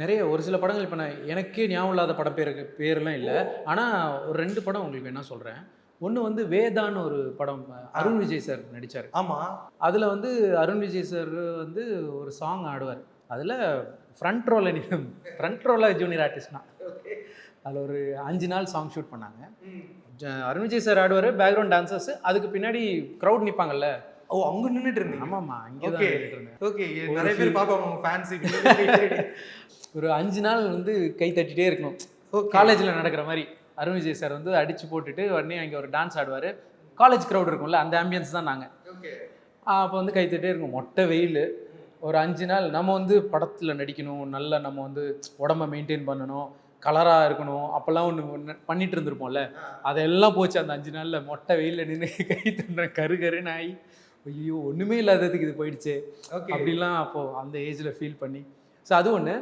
நிறைய ஒரு சில படங்கள் இப்போ நான் எனக்கே ஞாபகம் இல்லாத படம் பேருக்கு பேர்லாம் இல்லை. ஆனால் ஒரு ரெண்டு படம் உங்களுக்கு என்ன சொல்கிறேன் ஒன்று வந்து வேதான்னு ஒரு படம் அருண் விஜய் சார் நடித்தார் ஆமா. அதில் வந்து அருண் விஜய் சார் வந்து ஒரு சாங் ஆடுவார். அதில் ஃப்ரண்ட் ரோல ஃப்ரண்ட் ரோல ஜூனியர் ஆர்டிஸ்ட்னா அதில் ஒரு அஞ்சு நாள் சாங் ஷூட் பண்ணாங்க. அருண் விஜய் சார் ஆடுவார் பேக்ரவுண்ட் டான்சர்ஸ் அதுக்கு பின்னாடி க்ரௌட் நிற்பாங்கல்ல ஓ அங்க நின்னுட்டு இருந்தீங்க? ஆமாம்மா இங்கே தான் ஓகே நிறைய பேர் பாப்பாங்க உங்க ஃபேன்ஸி ஒரு அஞ்சு நாள் வந்து கை தட்டிட்டே இருக்கணும். காலேஜில் நடக்கிற மாதிரி அருண் விஜய் சார் வந்து அடிச்சு போட்டுட்டு உடனே அங்கே ஒரு டான்ஸ் ஆடுவார். காலேஜ் க்ரௌட் இருக்கும்ல அந்த ஆம்பியன்ஸ் தான் நாங்கள் ஓகே அப்போ வந்து கை தட்டிட்டே இருக்கும் மொட்டை வெயில். ஒரு அஞ்சு நாள் நம்ம வந்து படத்தில் நடிக்கணும். நல்லா நம்ம வந்து உடம்ப மெயின்டைன் பண்ணணும். கலராக இருக்கணும். அப்போல்லாம் ஒன்று பண்ணிட்டு இருந்திருப்போம்ல. அதெல்லாம் போச்சு அந்த அஞ்சு நாளில். மொட்டை வெயிலில் நின்று கை தட்டுறேன் கரு கருன்னு ஆகி ஐயோ ஒன்றுமே இல்லாததுக்கு இது போயிடுச்சு. ஓகே அப்படிலாம் அப்போது அந்த ஏஜில் ஃபீல் பண்ணி. ஸோ அது ஒன்று